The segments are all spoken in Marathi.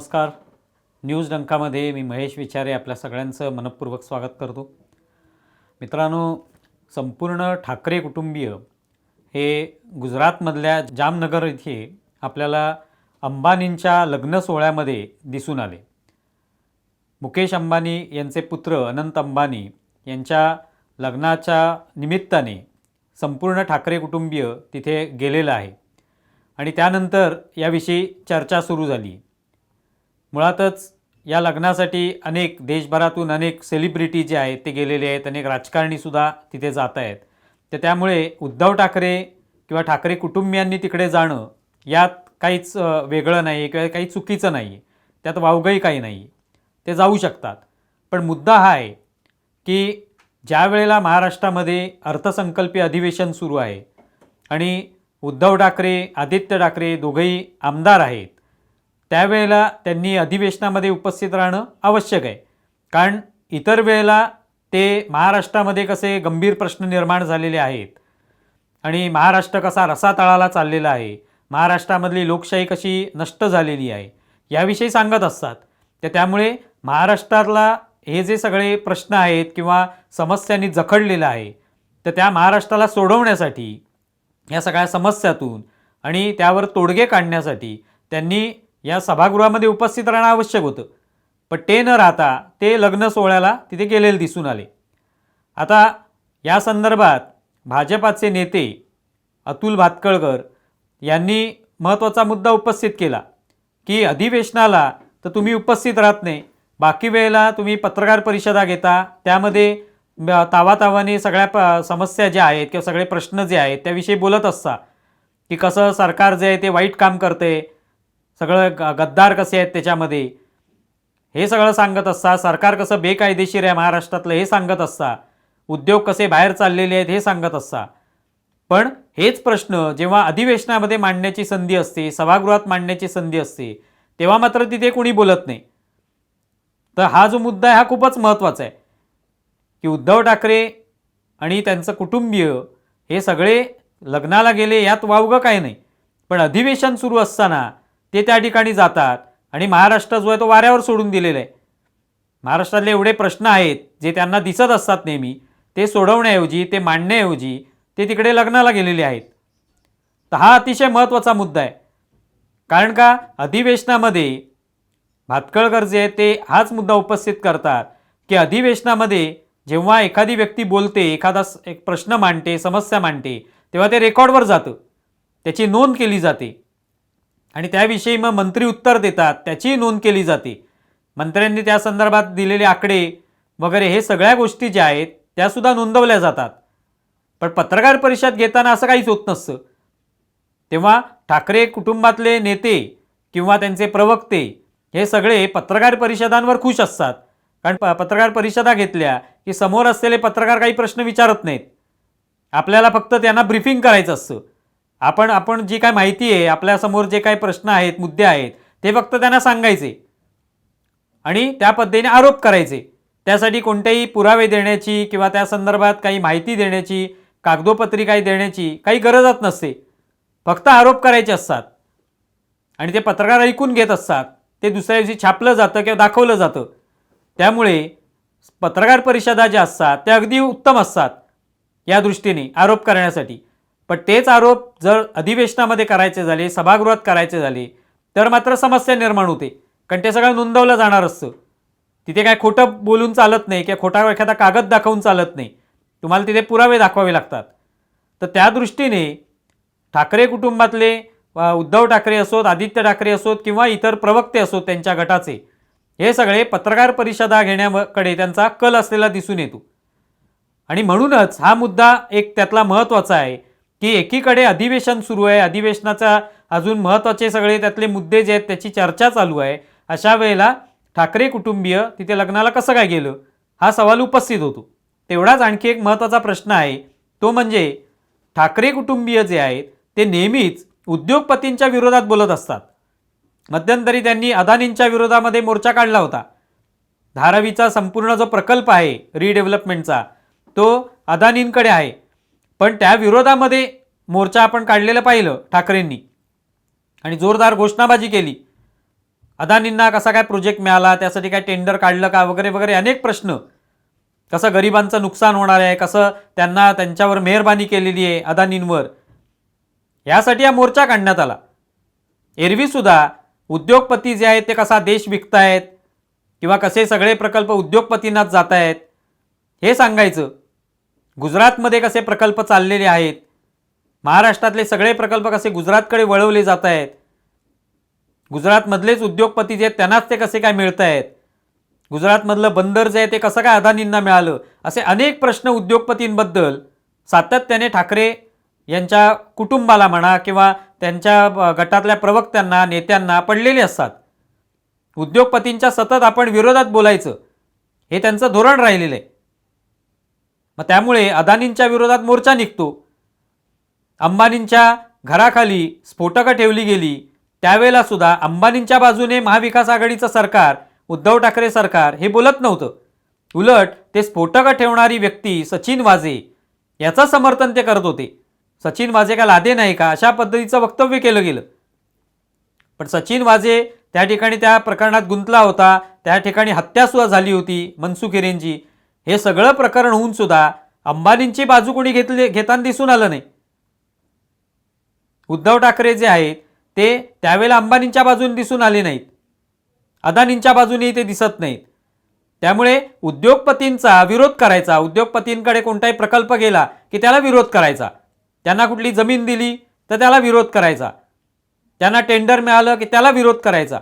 नमस्कार. न्यूज डंकामध्ये मी महेश विचारे आपल्या सगळ्यांचं मनपूर्वक स्वागत करतो. मित्रांनो संपूर्ण ठाकरे कुटुंबीय हे गुजरातमधल्या जामनगर इथे आपल्याला अंबानींच्या लग्न सोहळ्यामध्ये दिसून आले. मुकेश अंबानी यांचे पुत्र अनंत अंबानी यांच्या लग्नाच्या निमित्ताने संपूर्ण ठाकरे कुटुंबीय तिथे गेलेलं आहे. आणि त्यानंतर याविषयी चर्चा सुरू झाली. मुळातच या लग्नासाठी अनेक देशभरातून अनेक सेलिब्रिटी जे आहेत ते गेलेले आहेत अनेक राजकारणीसुद्धा तिथे जात आहेत. तर त्यामुळे उद्धव ठाकरे किंवा ठाकरे कुटुंबियांनी तिकडे जाणं यात काहीच वेगळं नाही आहे किंवा काही चुकीचं नाही त्यात वावगंही काही नाही ते जाऊ शकतात. पण मुद्दा हा आहे की ज्या वेळेला महाराष्ट्रामध्ये अर्थसंकल्पीय अधिवेशन सुरू आहे आणि उद्धव ठाकरे आदित्य ठाकरे दोघंही आमदार आहेत त्यावेळेला त्यांनी अधिवेशनामध्ये उपस्थित राहणं आवश्यक आहे. कारण इतर वेळेला ते महाराष्ट्रामध्ये कसे गंभीर प्रश्न निर्माण झालेले आहेत. आणि महाराष्ट्र कसा रसातळाला चाललेला आहे. महाराष्ट्रामधली लोकशाही कशी नष्ट झालेली आहे. याविषयी सांगत असतात. तर त्यामुळे महाराष्ट्रातला हे जे सगळे प्रश्न आहेत किंवा समस्यांनी जखडलेलं आहे. तर त्या महाराष्ट्राला सोडवण्यासाठी या सगळ्या समस्यातून आणि त्यावर तोडगे काढण्यासाठी त्यांनी या सभागृहामध्ये उपस्थित राहणं आवश्यक होतं. पण ते न राहता ते लग्न सोहळ्याला तिथे गेलेले दिसून आले. आता या संदर्भात भाजपाचे नेते अतुल भातकळकर यांनी महत्त्वाचा मुद्दा उपस्थित केला की अधिवेशनाला तर तुम्ही उपस्थित राहत नाही बाकी वेळेला तुम्ही पत्रकार परिषदा घेता त्यामध्ये तावातावाने सगळ्या प समस्या ज्या आहेत किंवा सगळे प्रश्न जे आहेत त्याविषयी बोलत असता की कसं सरकार जे आहे ते वाईट काम करते सगळं ग गद्दार कसे आहेत त्याच्यामध्ये? हे सगळं सांगत असता सरकार कसं बेकायदेशीर आहे महाराष्ट्रातलं हे सांगत असता उद्योग कसे बाहेर चाललेले आहेत हे सांगत असता. पण हेच प्रश्न जेव्हा अधिवेशनामध्ये मांडण्याची संधी असते सभागृहात मांडण्याची संधी असते तेव्हा मात्र तिथे कोणी बोलत नाही. तर हा जो मुद्दा आहे हा खूपच महत्त्वाचा आहे. की उद्धव ठाकरे आणि त्यांचं कुटुंबीय हे सगळे लग्नाला गेले यात वावगं काय नाही. पण अधिवेशन सुरू असताना ते त्या ठिकाणी जातात आणि महाराष्ट्र जो आहे तो वाऱ्यावर सोडून दिलेला आहे. महाराष्ट्रातले एवढे प्रश्न आहेत जे त्यांना दिसत असतात नेहमी ते सोडवण्याऐवजी ते मांडण्याऐवजी ते तिकडे लग्नाला गेलेले आहेत. तर हा अतिशय महत्त्वाचा मुद्दा आहे. कारण का? अधिवेशनामध्ये भातकळकर जे आहेत ते हाच मुद्दा उपस्थित करतात की अधिवेशनामध्ये जेव्हा एखादी व्यक्ती बोलते एखादा एक प्रश्न मांडते समस्या मांडते तेव्हा ते रेकॉर्डवर जातं. त्याची नोंद केली जाते. आणि त्याविषयी मग मंत्री उत्तर देतात त्याचीही नोंद केली जाते. मंत्र्यांनी त्या संदर्भात दिलेले आकडे वगैरे हे सगळ्या गोष्टी ज्या आहेत त्यासुद्धा नोंदवल्या जातात. पण पत्रकार परिषद घेताना असं काहीच होत नसतं. तेव्हा ठाकरे कुटुंबातले नेते किंवा त्यांचे प्रवक्ते हे सगळे पत्रकार परिषदांवर खुश असतात. कारण प पत्रकार परिषदा घेतल्या की समोर असलेले पत्रकार काही प्रश्न विचारत नाहीत. आपल्याला फक्त त्यांना ब्रीफिंग करायचं असतं. आपण आपण जी काय माहिती आहे आपल्यासमोर जे काही प्रश्न आहेत मुद्दे आहेत ते फक्त त्यांना सांगायचे. आणि त्या पद्धतीने आरोप करायचे. त्यासाठी कोणतेही पुरावे देण्याची किंवा त्या संदर्भात काही माहिती देण्याची कागदोपत्री काही देण्याची काही गरजच नसते. फक्त आरोप करायचे असतात. आणि ते पत्रकार ऐकून घेत असतात. ते दुसऱ्या दिवशी छापलं जातं किंवा दाखवलं जातं. त्यामुळे पत्रकार परिषदा ज्या असतात त्या अगदी उत्तम असतात या दृष्टीने आरोप करण्यासाठी. पण तेच आरोप जर अधिवेशनामध्ये करायचे झाले सभागृहात करायचे झाले तर मात्र समस्या निर्माण होते. कारण ते सगळं नोंदवलं जाणार असतं. तिथे काय खोटं बोलून चालत नाही किंवा खोटा एखादा कागद दाखवून चालत नाही. तुम्हाला तिथे पुरावे दाखवावे लागतात. तर त्या दृष्टीने ठाकरे कुटुंबातले उद्धव ठाकरे असोत आदित्य ठाकरे असोत किंवा इतर प्रवक्ते असोत त्यांच्या गटाचे हे सगळे पत्रकार परिषदा घेण्याकडे त्यांचा कल असलेला दिसून येतो. आणि म्हणूनच हा मुद्दा एक त्यातला महत्त्वाचा आहे. की एकीकडे अधिवेशन सुरू आहे. अधिवेशनाचा अजून महत्त्वाचे सगळे त्यातले मुद्दे जे आहेत त्याची चर्चा चालू आहे. अशा वेळेला ठाकरे कुटुंबीय तिथे लग्नाला कसं काय गेलं? हा सवाल उपस्थित होतो. तेवढाच आणखी एक महत्त्वाचा प्रश्न आहे. तो म्हणजे ठाकरे कुटुंबीय जे आहेत ते नेहमीच उद्योगपतींच्या विरोधात बोलत असतात. मध्यंतरी त्यांनी अदानींच्या विरोधामध्ये मोर्चा काढला होता. धारावीचा संपूर्ण जो प्रकल्प आहे रिडेव्हलपमेंटचा तो अदानींकडे आहे. पण त्या विरोधामध्ये मोर्चा आपण काढलेलं पाहिलं ठाकरेंनी. आणि जोरदार घोषणाबाजी केली. अदानींना कसा काय प्रोजेक्ट मिळाला त्यासाठी काय टेंडर काढलं का वगैरे वगैरे अनेक प्रश्न. कसं गरिबांचं नुकसान होणार आहे कसं त्यांना त्यांच्यावर मेहरबानी केलेली आहे अदानींवर. यासाठी हा मोर्चा काढण्यात आला. एरवीसुद्धा उद्योगपती जे आहेत ते कसा देश विकतायत किंवा कसे सगळे प्रकल्प उद्योगपतींनाच जात आहेत हे सांगायचं. गुजरातमध्ये कसे प्रकल्प चाललेले आहेत? महाराष्ट्रातले सगळे प्रकल्प कसे गुजरातकडे वळवले जात आहेत? गुजरातमधलेच उद्योगपती जे आहेत त्यांनाच ते कसे काय मिळत आहेत? गुजरातमधलं बंदर जे आहे ते कसं काय अदानींना मिळालं? असे अनेक प्रश्न उद्योगपतींबद्दल सातत्याने ठाकरे यांच्या कुटुंबाला म्हणा किंवा त्यांच्या गटातल्या प्रवक्त्यांना नेत्यांना पडलेले असतात. उद्योगपतींच्या सतत आपण विरोधात बोलायचं हे त्यांचं धोरण राहिलेलं आहे. मग त्यामुळे अदानींच्या विरोधात मोर्चा निघतो. अंबानींच्या घराखाली स्फोटकं ठेवली गेली. त्यावेळेला सुद्धा अंबानींच्या बाजूने महाविकास आघाडीचं सरकार उद्धव ठाकरे सरकार हे बोलत नव्हतं. उलट ते स्फोटकं ठेवणारी व्यक्ती सचिन वाजे याचं समर्थन ते करत होते. सचिन वाजे का लादे नाही का? अशा पद्धतीचं वक्तव्य केलं गेलं. पण सचिन वाजे त्या ठिकाणी त्या प्रकरणात गुंतला होता. त्या ठिकाणी हत्यासुद्धा झाली होती मनसुख हिरेंची. हे सगळं प्रकरण होऊन सुद्धा अंबानींची बाजू कोणी घेतली घेताना दिसून आलं नाही. उद्धव ठाकरे जे आहेत ते त्यावेळेला अंबानींच्या बाजूने दिसून आले नाहीत. अदानींच्या बाजूनेही ते दिसत नाहीत. त्यामुळे उद्योगपतींचा विरोध करायचा उद्योगपतींकडे कोणताही प्रकल्प गेला की त्याला विरोध करायचा. त्यांना कुठली जमीन दिली तर त्याला विरोध करायचा. त्यांना टेंडर मिळालं की त्याला विरोध करायचा.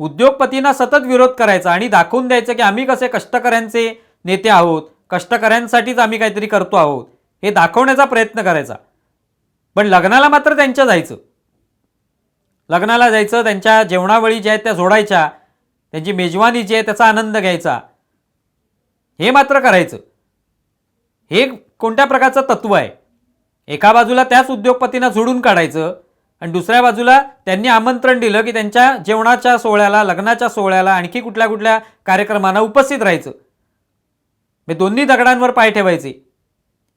उद्योगपतींना सतत विरोध करायचा आणि दाखवून द्यायचं की आम्ही कसे कष्टकऱ्यांचे नेते आहोत कष्टकऱ्यांसाठीच आम्ही काहीतरी करतो आहोत हे दाखवण्याचा प्रयत्न करायचा. पण लग्नाला मात्र त्यांच्या जायचं. लग्नाला जायचं त्यांच्या जेवणावळी ज्या आहेत त्या जोडायच्या त्यांची मेजवानी जी आहे त्याचा आनंद घ्यायचा. हे मात्र करायचं. हे कोणत्या प्रकारचं तत्व आहे? एका बाजूला त्याच उद्योगपतींना झोडून काढायचं आणि दुसऱ्या बाजूला त्यांनी आमंत्रण दिलं की त्यांच्या जेवणाच्या सोहळ्याला लग्नाच्या सोहळ्याला आणखी कुठल्या कुठल्या कार्यक्रमांना उपस्थित राहायचं. मी दोन्ही दगडांवर पाय ठेवायचे.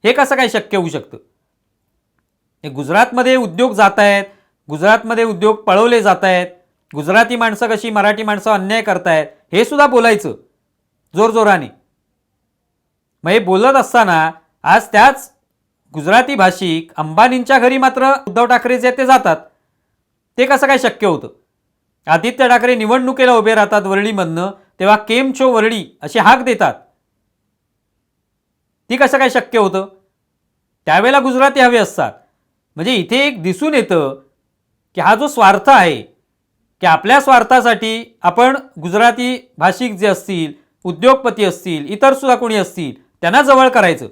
हे कसं काय शक्य होऊ शकतं? हे गुजरातमध्ये उद्योग जात आहेत गुजरातमध्ये उद्योग पळवले जात आहेत गुजराती माणसं कशी मराठी माणसं अन्याय करतायत हे सुद्धा बोलायचं जोरजोराने मग हे बोलत असताना आज त्याच गुजराती भाषिक अंबानींच्या घरी मात्र उद्धव ठाकरे जे ते जातात. ते कसं काय शक्य होतं? आदित्य ठाकरे निवडणुकीला उभे राहतात वरळीमधनं तेव्हा केम चो वरळी अशी हाक देतात. ती कसं काय शक्य होतं? त्यावेळेला गुजराती हवे असतात. म्हणजे इथे एक दिसून येतं की हा जो स्वार्थ आहे की आपल्या स्वार्थासाठी आपण गुजराती भाषिक जे असतील उद्योगपती असतील इतर सुद्धा कोणी असतील त्यांना जवळ करायचं.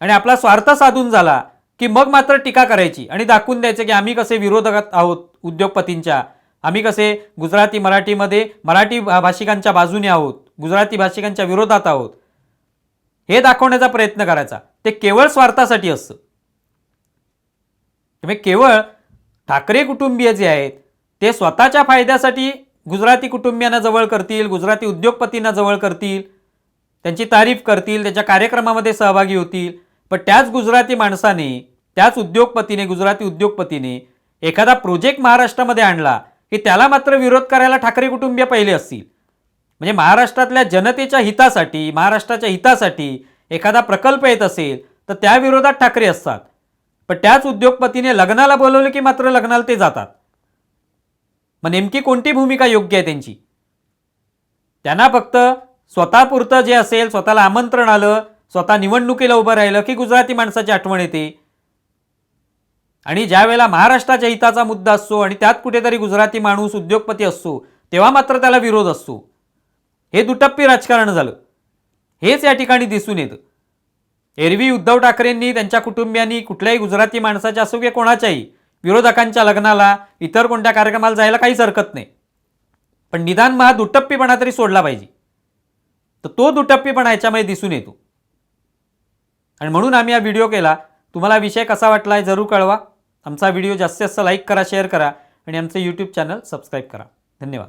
आणि आपला स्वार्थ साधून झाला की मग मात्र टीका करायची आणि दाखवून द्यायचं की आम्ही कसे विरोधक आहोत उद्योगपतींच्या आम्ही कसे गुजराती मराठीमध्ये मराठी भा- भाषिकांच्या बाजूने आहोत गुजराती भाषिकांच्या विरोधात आहोत. हे दाखवण्याचा प्रयत्न करायचा. ते केवळ स्वार्थासाठी असतं. त्यामुळे केवळ ठाकरे कुटुंबीय जे आहेत ते स्वतःच्या फायद्यासाठी गुजराती कुटुंबियांना जवळ करतील गुजराती उद्योगपतींना जवळ करतील त्यांची तारीफ करतील त्याच्या कार्यक्रमामध्ये सहभागी होतील. पण त्याच गुजराती माणसाने त्याच उद्योगपतीने गुजराती उद्योगपतीने एखादा प्रोजेक्ट महाराष्ट्रामध्ये आणला की त्याला मात्र विरोध करायला ठाकरे कुटुंबीय पहिले असतील. म्हणजे महाराष्ट्रातल्या जनतेच्या हितासाठी महाराष्ट्राच्या हितासाठी एखादा प्रकल्प येत असेल तर त्या विरोधात ठाकरे असतात. पण त्याच उद्योगपतीने लग्नाला बोलवलं की मात्र लग्नाला ते जातात. मग नेमकी कोणती भूमिका योग्य आहे त्यांची? त्यांना फक्त स्वतःपुरतं जे असेल स्वतःला आमंत्रण आलं स्वतः निवडणुकीला उभं राहिलं की गुजराती माणसाची आठवण येते. आणि ज्या वेळेला महाराष्ट्राच्या हिताचा मुद्दा असतो आणि त्यात कुठेतरी गुजराती माणूस उद्योगपती असतो तेव्हा मात्र त्याला विरोध असतो. हे दुटप्पी राजकारण झालं. हेच या ठिकाणी दिसून येतं. एरवी उद्धव ठाकरेंनी त्यांच्या कुटुंबियांनी कुठल्याही गुजराती माणसाच्या असो किंवा कोणाच्याही विरोधकांच्या लग्नाला इतर कोणत्या कार्यक्रमाला जायला काहीच हरकत नाही. पण निदान मग हा दुटप्पीपणा तरी सोडला पाहिजे. तर तो दुटप्पीपणा याच्यामध्ये दिसून येतो. आणि म्हणून आम्ही हा व्हिडिओ केला. तुम्हाला विषय कसा वाटला आहे जरूर कळवा. आमचा व्हिडिओ जास्तीत जास्त लाईक करा शेअर करा आणि आमचं यूट्यूब चॅनल सबस्क्राईब करा. धन्यवाद.